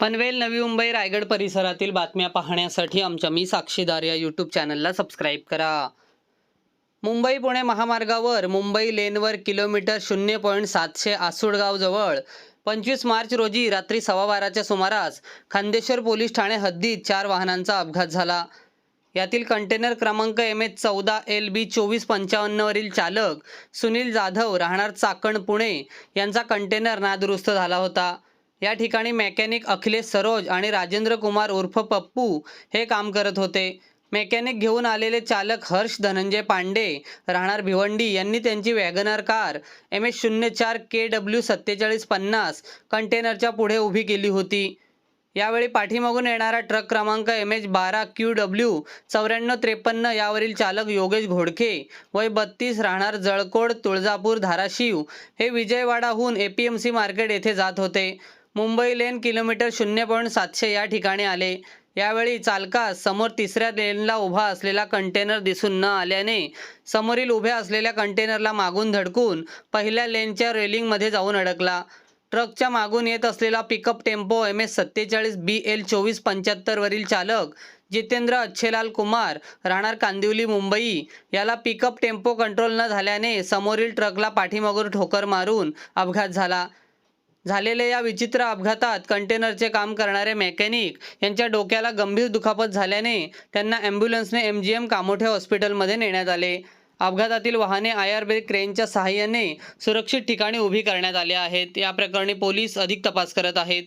पनवेल नवी मुंबई रायगड परिसरातील बातम्या पाहण्यासाठी आमच्या मी साक्षीदार या यूट्यूब चॅनलला सबस्क्राईब करा. मुंबई पुणे महामार्गावर मुंबई लेनवर किलोमीटर शून्य पॉईंट सातशे आसुडगावजवळ पंचवीस मार्च रोजी रात्री सव्वा बाराच्या सुमारास खांदेश्वर पोलीस ठाणे हद्दीत चार वाहनांचा अपघात झाला. यातील कंटेनर क्रमांक एम एच चौदा एल बी चोवीस पंचावन्नवरील चालक सुनील जाधव राहणार चाकण पुणे यांचा कंटेनर नादुरुस्त झाला होता. या ठिकाणी मेकॅनिक अखिलेश सरोज आणि राजेंद्र कुमार उर्फ पप्पू हे काम करत होते. मेकॅनिक घेऊन आलेले चालक हर्ष धनंजय पांडे राहणार भिवंडी यांनी त्यांची वॅगनर कार एम एच शून्य चार के डब्ल्यू सत्तेचाळीस पन्नास कंटेनरच्या पुढे उभी केली होती. यावेळी पाठीमागून येणारा ट्रक क्रमांक एम एच बारा क्यू डब्ल्यू चौऱ्याण्णव त्रेपन्न यावरील चालक योगेश घोडके वय बत्तीस राहणार जळकोड तुळजापूर धाराशिव हे विजयवाडाहून A P M C market येथे जात होते. मुंबई लेन किलोमीटर शून्य पॉईंट सातशे या ठिकाणी आले. यावेळी चालकास समोर तिसऱ्या लेनला उभा असलेला कंटेनर दिसून न आल्याने समोरील उभ्या असलेल्या कंटेनरला मागून धडकून पहिल्या लेनच्या रेलिंगमध्ये जाऊन अडकला. ट्रकच्या मागून येत असलेला पिकअप टेम्पो एम एस सत्तेचाळीस बी एल चोवीस पंच्याहत्तरवरील चालक जितेंद्र अच्छेलाल कुमार राहणार कांदिवली मुंबई. याला पिकअप टेम्पो कंट्रोल न झाल्याने समोरील ट्रकला पाठीमागून ठोकर मारून अपघात झाला. झालेल्या या विचित्र अपघातात कंटेनरचे काम करणारे मेकॅनिक यांच्या डोक्याला गंभीर दुखापत झाल्याने त्यांना ॲम्ब्युलन्सने एम जी एम कामोठे हॉस्पिटलमध्ये नेण्यात आले. अपघातातील वाहने आय आर बी क्रेनच्या सहाय्याने सुरक्षित ठिकाणी उभी करण्यात आली आहेत. या प्रकरणी पोलीस अधिक तपास करत आहेत.